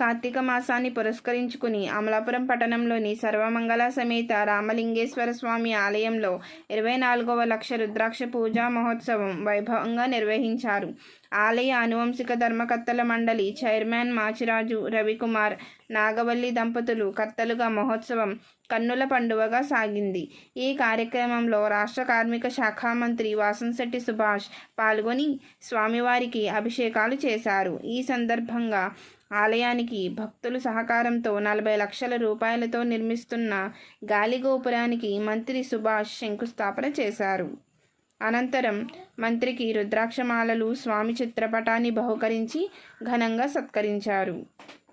కార్తీక మాసాన్ని పురస్కరించుకుని అమలాపురం పట్టణంలోని సర్వమంగళ సమేత రామలింగేశ్వర స్వామి ఆలయంలో ఇరవై నాలుగవ లక్ష రుద్రాక్ష పూజా మహోత్సవం వైభవంగా నిర్వహించారు. ఆలయ ఆనువంశిక ధర్మకర్తల మండలి చైర్మన్ మాచిరాజు రవికుమార్ నాగవల్లి దంపతులు కర్తలుగా మహోత్సవం కన్నుల పండువగా సాగింది. ఈ కార్యక్రమంలో రాష్ట్ర కార్మిక శాఖ మంత్రి వాసంశెట్టి సుభాష్ పాల్గొని స్వామివారికి అభిషేకాలు చేశారు. ఈ సందర్భంగా ఆలయానికి భక్తుల సహకారంతో నలభై లక్షల రూపాయలతో నిర్మిస్తున్న గాలిగోపురానికి మంత్రి సుభాష్ శంకుస్థాపన చేశారు. అనంతరం మంత్రికి రుద్రాక్షమాలలు స్వామి చిత్రపటాన్ని బహుకరించి ఘనంగా సత్కరించారు.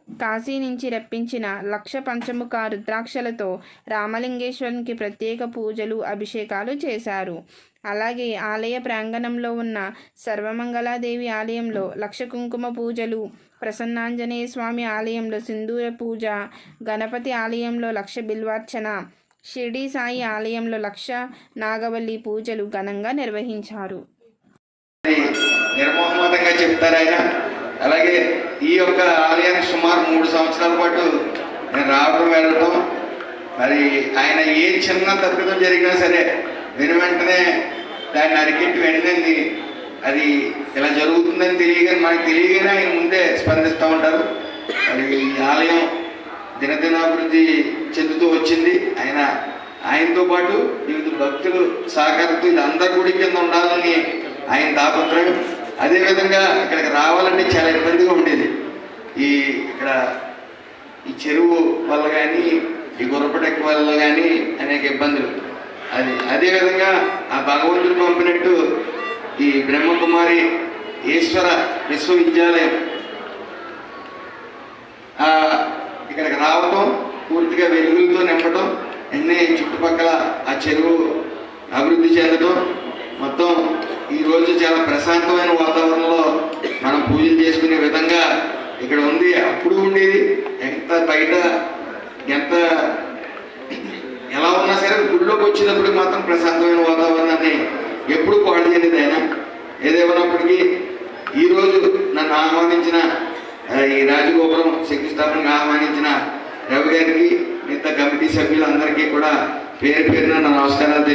కాశీ నుంచి రప్పించిన లక్ష పంచముఖ రుద్రాక్షలతో రామలింగేశ్వరునికి ప్రత్యేక పూజలు అభిషేకాలు చేశారు. అలాగే ఆలయ ప్రాంగణంలో ఉన్న సర్వమంగళాదేవి ఆలయంలో లక్ష కుంకుమ పూజలు ప్రసన్నాంజనేయ స్వామి ఆలయంలో సింధూర పూజ గణపతి ఆలయంలో లక్ష బిల్వార్చన షిర్డీ సాయి ఆలయంలో లక్ష నాగవల్లి పూజలు ఘనంగా నిర్వహించారు. నిర్మోహమాతంగా చెప్తారు ఆయన. అలాగే ఈ యొక్క ఆలయానికి సుమారు మూడు సంవత్సరాల పాటు నేను రావడం వెళ్ళడం మరి ఆయన ఏ చిన్న తప్పిదం జరిగినా సరే నేను వెంటనే దాన్ని అరికెట్టి వెంటనే అది ఇలా జరుగుతుందని తెలియగానే మనకు తెలియగానే ఆయన ముందే స్పందిస్తూ ఉంటారు. మరి ఈ ఆలయం దినదినాభివృద్ధి చెందుతూ వచ్చింది. ఆయన ఆయనతో పాటు వివిధ భక్తులు సహకారంతో ఇది అందరి గుడి కింద ఉండాలని ఆయన తాపత్రయం. అదేవిధంగా ఇక్కడికి రావాలంటే చాలా ఇబ్బందిగా ఉండేది. ఈ ఇక్కడ ఈ చెరువు వల్ల కానీ ఈ గుర్రపడెక్క వల్ల కానీ అనేక ఇబ్బందులు. అది అదేవిధంగా ఆ భగవంతుడు పంపినట్టు ఈ బ్రహ్మకుమారి ఈశ్వర విశ్వవిద్యాలయం. ఇక్కడికి రావటం పూర్తిగా వెలుగులతో నింపటం అన్నీ చుట్టుపక్కల ఆ చెరువు అభివృద్ధి చెందటం మొత్తం ఈ రోజు చాలా ప్రశాంతమైన వాతావరణంలో మనం పూజలు చేసుకునే విధంగా ఇక్కడ ఉంది. అప్పుడు ఉండేది ఎంత బయట ఎంత సరే వచ్చినప్పుడు మాత్రం ప్రశాంతమైన వాతావరణాన్ని ఎప్పుడు పాడు చేయలేదు ఆయన. ఏదేమన్నప్పటికీ ఈరోజు నన్ను ఆహ్వానించిన ఈ రాజగోపురం శంకుస్థాపనకు ఆహ్వానించిన రవి గారికి మిగతా కమిటీ సభ్యులందరికీ కూడా పేరు పేరున నమస్కారాలు